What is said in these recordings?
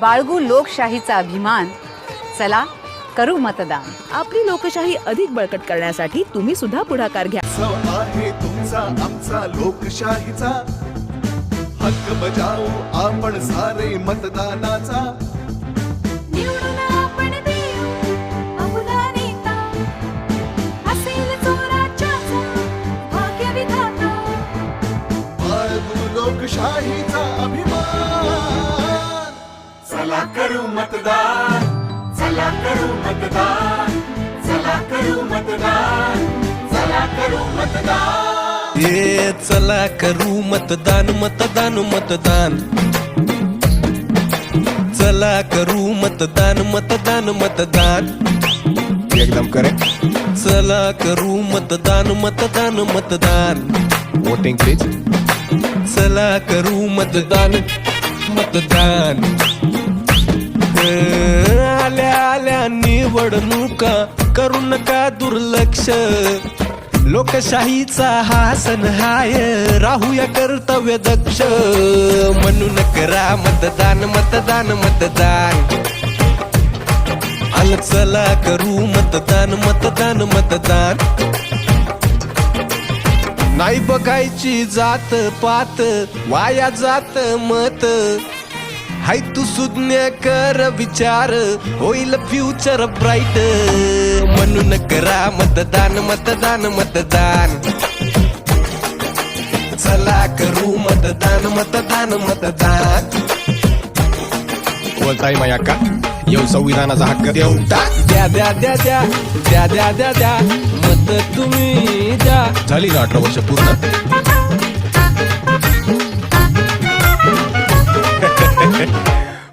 बाळगू लोकशाहीचा अभिमान. चला करू मतदान. आपली लोकशाही अधिक बळकट करण्यासाठी तुम्ही सुद्धा पुढाकार घ्या. आहे तुमचा आमचा लोकशाहीचा. हक्क बजावू आपण सारे मतदानाचा. निवडून चला करू मतदान. चला करू मतदान. चला करू मतदान. चला करू मतदान. ये चला करू मतदान मतदान मतदान. चला करू मतदान मतदान मतदान. एकदम करेक्ट चला करू मतदान मतदान मतदान. वोटिंग प्लीज चला करू मतदान मतदान. आल्या आल्या निवडणुका करू नका दुर्लक्ष? लोकशाहीचा हा सण हाय राहूया कर्तव्य दक्ष. म्हणून करा मतदान मतदान मतदान. अल चला करू मतदान मतदान मतदान. नाही बघायची जात पात वाया जात मत. हाय तू सुज्ञ कर विचार होईल फ्युचर ब्राईट म्हणून करा मतदान मतदान मतदान. चला करू मतदान मतदान मतदान. बोलताय माया का येऊ संविधानाचा हक्क देऊ. द्या द्या द्या द्या द्या द्या द्या द्या. मत तुम्ही द्या. झाली ना अठरा वर्ष पूर्ण.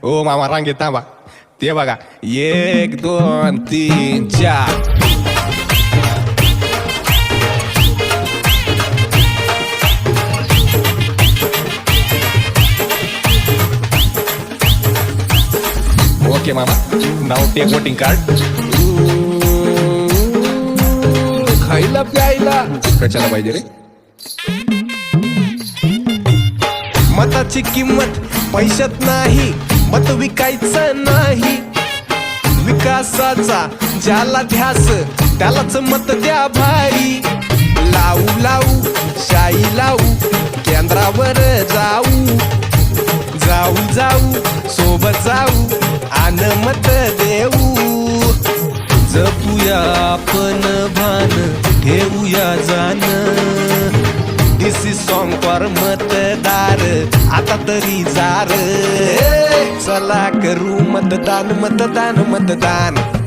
ओ मामा रांगेत थांबा. ते बघा एक दोन तीन चार. ओके मामा नाव टेक वोटिंग कार्ड खायला प्यायला. कशाला पाहिजे रे? मताची किंमत पैशात नाही. मत विकायचं नाही. विकासाचा ज्याला ध्यास त्यालाच मत द्या भाई. लावू लावू शाई लावू केंद्रावर जाऊ. जाऊ जाऊ सोबत जाऊ आन मत देऊ. जपूया आपण भान ठेवूया जाण दिस इज सॉन्ग फॉर मतदार आता तरी जार. चला करू मतदान मतदान मतदान.